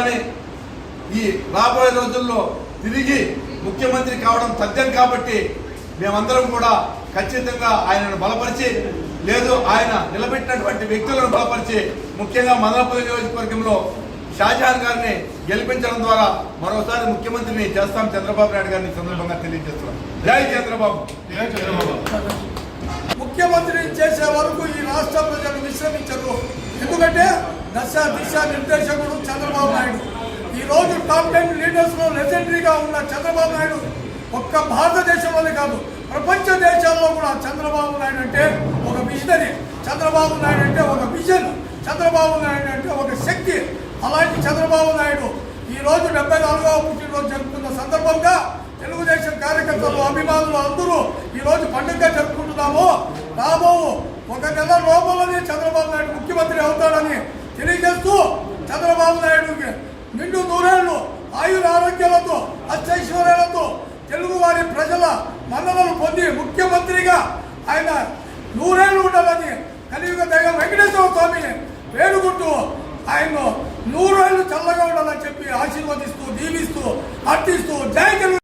కావాలని ఈ రాబోయే రోజుల్లో తిరిగి ముఖ్యమంత్రి కావడం తథ్యం కాబట్టి మేమందరం కూడా ఖచ్చితంగా ఆయనను బలపరిచి లేదు ఆయన నిలబెట్టినటువంటి వ్యక్తులను బలపరిచి ముఖ్యంగా మదనపల్లి నియోజకవర్గంలో షాజహాన్ గారిని గెలిపించడం ద్వారా మరోసారి ముఖ్యమంత్రిని చేస్తాం చంద్రబాబు నాయుడు గారిని సందర్భంగా తెలియజేస్తున్నాం. జై చంద్రబాబు. ముఖ్యమంత్రి చేసే వరకు ఈ రాష్ట్ర ప్రజలు విశ్రమించరు. ఎందుకంటే దశ దిశ నిర్దేశకుడు చంద్రబాబు టెన్లో లెజెండరీగా ఉన్న చంద్రబాబు నాయుడు ఒక్క భారతదేశంలోనే కాదు ప్రపంచ దేశాల్లో కూడా చంద్రబాబు నాయుడు అంటే ఒక విజనరీ చంద్రబాబు నాయుడు అంటే ఒక విజన్ చంద్రబాబు నాయుడు అంటే ఒక శక్తి. అలాంటి చంద్రబాబు నాయుడు ఈ రోజు డెబ్బై నాలుగవ పుట్టినరోజు జరుపుకున్న సందర్భంగా తెలుగుదేశం కార్యకర్తలు అభిమానులు అందరూ ఈ రోజు పండుగ జరుపుకుంటున్నాము. రాబో ఒక నెల లోపలనే చంద్రబాబు నాయుడు ముఖ్యమంత్రి అవుతాడని తెలియజేస్తూ చంద్రబాబు నాయుడు ఆయుర ఆరోగ్యాలతో అష్టైశ్వర్యాలతో తెలుగు వారి ప్రజల మన్నలను పొంది ముఖ్యమంత్రిగా ఆయన నూరేళ్ళు ఉండాలని కలియుగ దైవం వెంకటేశ్వర స్వామిని వేడుకుంటూ ఆయన నూరేళ్ళు చల్లగా ఉండాలని చెప్పి ఆశీర్వదిస్తూ దీవిస్తూ అట్టి